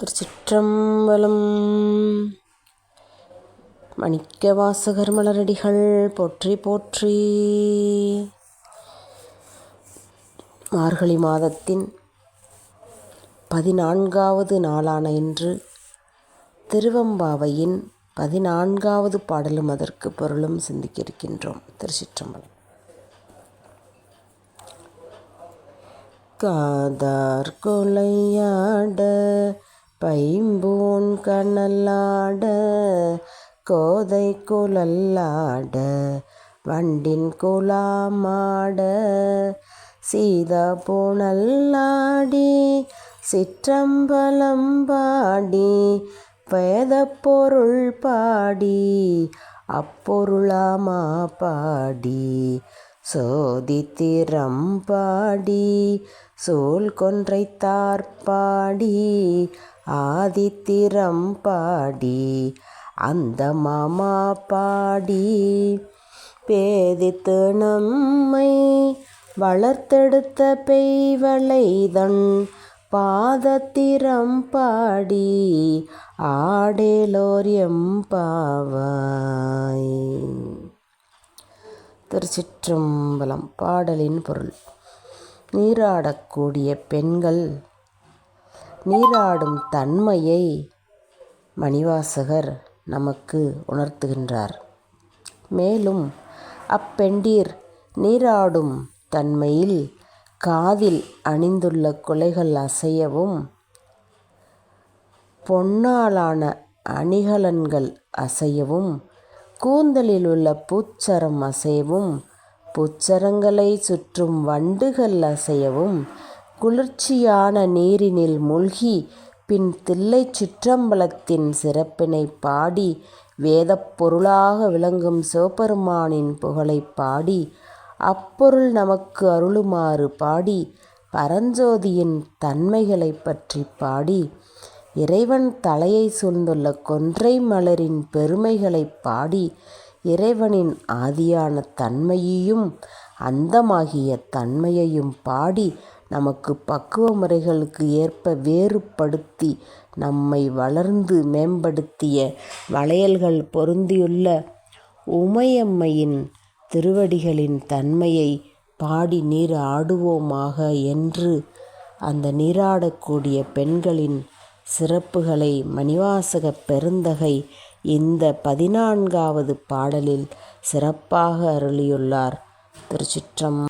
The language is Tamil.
திருச்சிற்றம்பலம். மணிக்க வாசகர் மலரடிகள் போற்றி போற்றி. மார்கழி மாதத்தின் பதினான்காவது நாளான இன்று திருவம்பாவையின் பதினான்காவது பாடலும் அதற்கு பொருளும் சிந்திக்க இருக்கின்றோம் திருச்சிற்றம்பலம். காதார் கொலையாட பைம்பூன் கனலாட கோதை குழல்லாட வண்டின் குலாமாட சீதா புனல்லாடி சிற்றம்பலம் பாடி வேத பொருள் பாடி அப்பொருளாமா பாடி சோதித்திரம் பாடி சோல் கொன்றைத்தார் பாடி ஆதித்திரம் பாடி அந்த மாமா பாடி. பேதித்து நம்மை வளர்த்தெடுத்த பெய்வளைதன் பாதத்திரம் பாடி ஆடேலோர் எம்பாவாய். திருச்சிற்றம்பலம் பாடலின் பொருள். நீராடக்கூடிய பெண்கள் நீராடும் தன்மையை மணிவாசகர் நமக்கு உணர்த்துகின்றார். மேலும் அப்பெண்டீர் நீராடும் தன்மையில் காதில் அணிந்துள்ள குலைகள் அசையவும் பொன்னாலான அணிகலன்கள் அசையவும் கூந்தலில் உள்ள பூச்சரம் அசையவும் பூச்சரங்களை சுற்றும் வண்டுகள் அசையவும் குளிர்ச்சியான நீரினில் மூழ்கி பின் தில்லை சிற்றம்பலத்தின் சிறப்பினை பாடி வேதப் பொருளாக விளங்கும் சிவபெருமானின் புகழை பாடி அப்பொருள் நமக்கு அருளுமாறு பாடி பரஞ்சோதியின் தன்மைகளை பற்றி பாடி இறைவன் தலையை சூழ்ந்துள்ள கொன்றை மலரின் பெருமைகளை பாடி இறைவனின் ஆதியான தன்மையையும் அந்தமாகிய தன்மையையும் பாடி நமக்கு பக்குவ முறைகளுக்கு ஏற்ப வேறுபடுத்தி நம்மை வளர்ந்து மேம்படுத்திய வளையல்கள் பொருந்தியுள்ள உமையம்மையின் திருவடிகளின் தன்மையை பாடி நீர் ஆடுவோமாக என்று அந்த நீராடக்கூடிய பெண்களின் சிறப்புகளை மணிவாசக பெருந்தகை இந்த பதினான்காவது பாடலில் சிறப்பாக அருளியுள்ளார். திருச்சிற்றம்